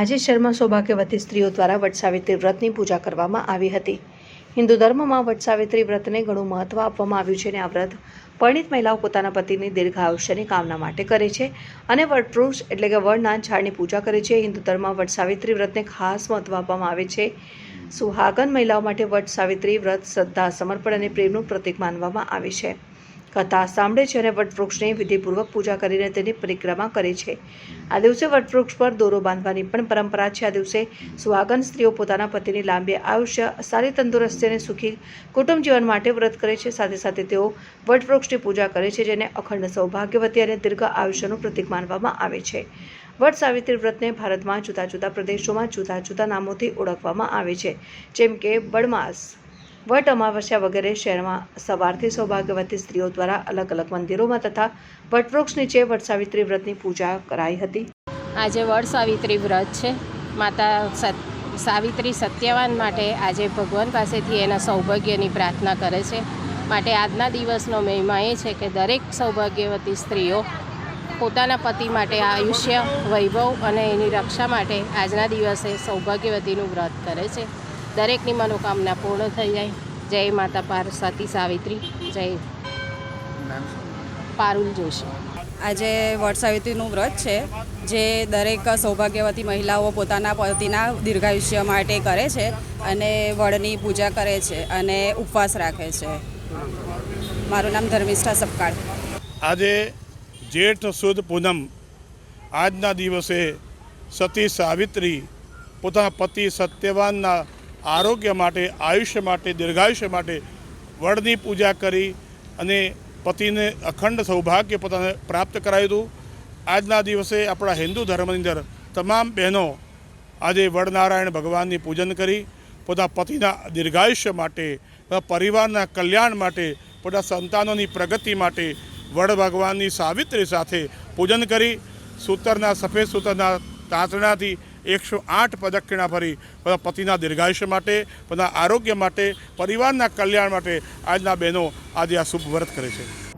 આજે શહેરમાં સૌભાગ્યવતી સ્ત્રીઓ દ્વારા વટસાવિત્રી વ્રતની પૂજા કરવામાં આવી હતી. હિન્દુ ધર્મમાં વટસાવિત્રી વ્રતને ઘણું મહત્વ આપવામાં આવ્યું છે અને આ વ્રત પરિણીત મહિલાઓ પોતાના પતિની દીર્ઘ આયુષ્યની કામના માટે કરે છે અને વટવૃક્ષ એટલે કે વડના ઝાડની પૂજા કરે છે. હિન્દુ ધર્મમાં વટસાવિત્રી વ્રતને ખાસ મહત્વ આપવામાં આવે છે. સુહાગન મહિલાઓ માટે વટ સાવિત્રી વ્રત શ્રદ્ધા, સમર્પણ અને પ્રેમનું પ્રતીક માનવામાં આવે છે. કથા સાંભળે છે અને વટવૃક્ષની વિધિપૂર્વક પૂજા કરીને તેની પરિક્રમા કરે છે. આ દિવસે વટવૃક્ષ પર દોરો બાંધવાની પણ પરંપરા છે. આ દિવસે સુહાગન સ્ત્રીઓ પોતાના પતિની લાંબી આયુષ્ય, સારી તંદુરસ્તી અને સુખી કુટુંબ જીવન માટે વ્રત કરે છે. સાથે સાથે તેઓ વટવૃક્ષની પૂજા કરે છે, જેને અખંડ સૌભાગ્યવતી અને દીર્ઘ આયુષ્યનું પ્રતીક માનવામાં આવે છે. વટ સાવિત્રી વ્રતને ભારતમાં જુદા જુદા પ્રદેશોમાં જુદા જુદા નામોથી ઓળખવામાં આવે છે, જેમ કે બળમાસ વટ અમાવસ્યા વગેરે શહેરમાં સવારથી સૌભાગ્યવતી સ્ત્રીઓ દ્વારા અલગ અલગ મંદિરોમાં તથા વટવૃક્ષ નીચે વટ સાવિત્રી વ્રતની પૂજા કરાઈ હતી. આજે વડ સાવિત્રી વ્રત છે. માતા સાવિત્રી સત્યવાન માટે આજે ભગવાન પાસેથી એના સૌભાગ્યની પ્રાર્થના કરે છે. માટે આજના દિવસનો મહિમા એ છે કે દરેક સૌભાગ્યવતી સ્ત્રીઓ પોતાના પતિ માટે આયુષ્ય, વૈભવ અને એની રક્ષા માટે આજના દિવસે સૌભાગ્યવતીનું વ્રત કરે છે. દરેકની મનોકામના પૂર્ણ થઈ જાય. જય માતા પાર્વતી સાવિત્રી જય પારુલ જોશી. આજે વટ સાવિત્રીનું વ્રત છે જે દરેક સૌભાગ્યવતી મહિલાઓ પોતાના પતિના દીર્ઘાયુષ્ય માટે કરે છે અને વડની પૂજા કરે છે અને ઉપવાસ રાખે છે. મારું નામ ધર્મિષ્ઠા સપકાળ. આજે જેઠ સુદ પૂનમ આજના દિવસે સતી સાવિત્રી પોતાના પતિ સત્યવાનના આરોગ્ય માટે, આયુષ્ય માટે, દીર્ઘાયુષ્ય માટે વડની પૂજા કરી અને પતિને અખંડ સૌભાગ્ય પોતાને પ્રાપ્ત કરાવ્યું હતું. આજના દિવસે આપણા હિન્દુ ધર્મની અંદર તમામ બહેનો આજે વડનારાયણ ભગવાનની પૂજન કરી, પોતા પતિના દીર્ઘાયુષ્ય માટે પરિવારના કલ્યાણ માટે, પોતા સંતાનોની પ્રગતિ માટે વડ ભગવાનની સાવિત્રી સાથે પૂજન કરી. સૂતરના, સફેદ સૂતરના તાંતણાથી એકસો આઠ પ્રદક્ષિણા ફરી પોતાના દીર્ઘાયુષ્ય માટે પોતાના આરોગ્ય માટે, પરિવારના કલ્યાણ માટે આજના બહેનો આજે આ શુભ વ્રત કરે છે.